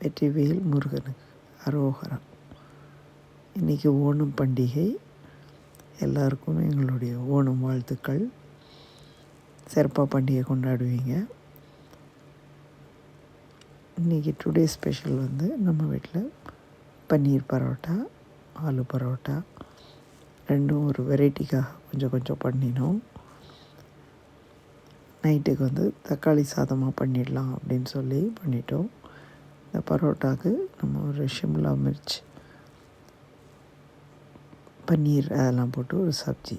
வெற்றிவேல் முருகனுக்கு அரோகரம் இன்றைக்கி ஓணம் பண்டிகை. எல்லாருக்கும் எங்களுடைய ஓணம் வாழ்த்துக்கள். சிறப்பாக பண்டிகை கொண்டாடுவீங்க. இன்றைக்கி டுடே ஸ்பெஷல் வந்து நம்ம வீட்டில் பன்னீர் பரோட்டா ஆலு பரோட்டா. ரெண்டும் ஒரு வெரைட்டிக்காக கொஞ்சம் கொஞ்சம் பண்ணினோம். நைட்டுக்கு வந்து தக்காளி சாதமாக பண்ணிடலாம் அப்படின்னு சொல்லி பண்ணிட்டோம். இந்த பரோட்டாவுக்கு நம்ம ஒரு ஷிம்லா மிர்ச் பன்னீர் அதெல்லாம் போட்டு ஒரு சப்ஜி.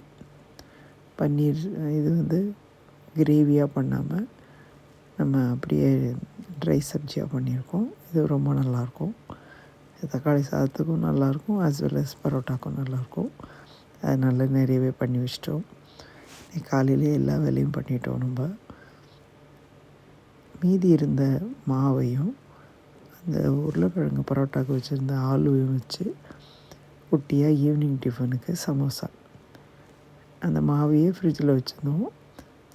பன்னீர் இது வந்து கிரேவியாக பண்ணாமல் நம்ம அப்படியே ட்ரை சப்ஜியாக பண்ணியிருக்கோம். இது ரொம்ப நல்லாயிருக்கும். தக்காளி சாதத்துக்கும் நல்லாயிருக்கும் ஆஸ் வெல் அஸ் பரோட்டாக்கும் நல்லாயிருக்கும். அதனால் நிறையவே பண்ணி வச்சிட்டோம். காலையிலே எல்லா வேலையும் பண்ணிட்டோம் நம்ம. மீதி இருந்த மாவையும் இந்த உருளைக்கிழங்கு பரோட்டாவுக்கு வச்சுருந்த ஆலுவையும் வச்சு குட்டியாக ஈவினிங் டிஃபனுக்கு சமோசா. அந்த மாவையே ஃப்ரிட்ஜில் வச்சுருந்தோம்.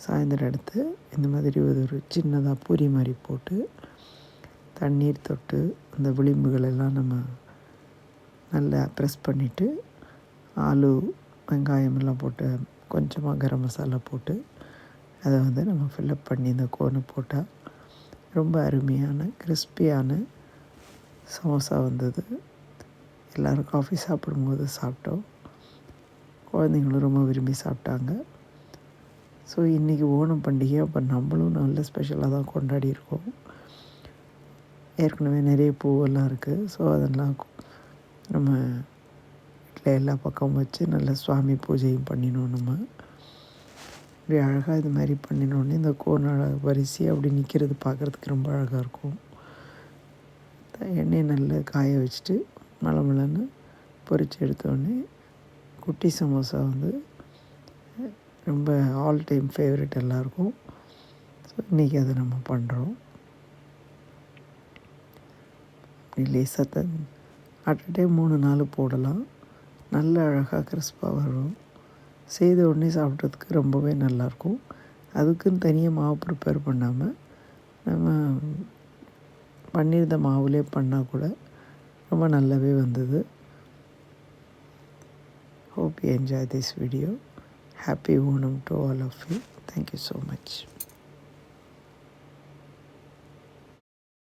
சாயந்தரம் எடுத்து இந்த மாதிரி ஒரு சின்னதாக பூரி மாதிரி போட்டு தண்ணீர் தொட்டு அந்த விளிம்புகளெல்லாம் நம்ம நல்லா ப்ரெஸ் பண்ணிவிட்டு ஆலு வெங்காயமெல்லாம் போட்டு கொஞ்சமாக கரம் மசாலா போட்டு அதை வந்து நம்ம ஃபில்லப் பண்ணி இந்த கோனை போட்டால் ரொம்ப அருமையான கிறிஸ்பியான சமோசா வந்தது. எல்லோரும் காஃபி சாப்பிடும்போது சாப்பிட்டோம். குழந்தைங்களும் ரொம்ப விரும்பி சாப்பிட்டாங்க. ஸோ இன்றைக்கி ஓணம் பண்டிகை அப்போ நம்மளும் நல்ல ஸ்பெஷலாக தான் கொண்டாடி இருக்கோம். ஏற்கனவே நிறைய பூவெல்லாம் இருக்குது ஸோ அதெல்லாம் நம்ம வீட்டில் எல்லா பக்கமும் வச்சு நல்ல சுவாமி பூஜையும் பண்ணினோம் நம்ம. இப்படி அழகாக இது மாதிரி பண்ணினோடனே இந்த கோன் வரிசை அப்படி நிற்கிறது பார்க்குறதுக்கு ரொம்ப அழகாக இருக்கும். எண்ணெயை நல்லா காய வச்சுட்டு மலை மலைன்னு பொறிச்சு எடுத்தோடனே குட்டி சமோசா வந்து ரொம்ப ஆல் டைம் ஃபேவரட் எல்லாருக்கும். ஸோ இன்றைக்கி அதை நம்ம பண்ணுறோம் அப்படி லேசாக அட் அ டைம் மூணு நாள் போடலாம். நல்ல அழகாக கிறிஸ்பாக வரும். செய்த உடனே சாப்பிட்றதுக்கு ரொம்பவே நல்லாயிருக்கும். அதுக்குன்னு தனியாக மாவு ப்ரிப்பேர் பண்ணாமல் நம்ம பண்ணியிருந்த மாவுலே பண்ணால் கூட ரொம்ப நல்லாவே வந்தது. Hope you enjoy this video happy Onam to all of you thank you so much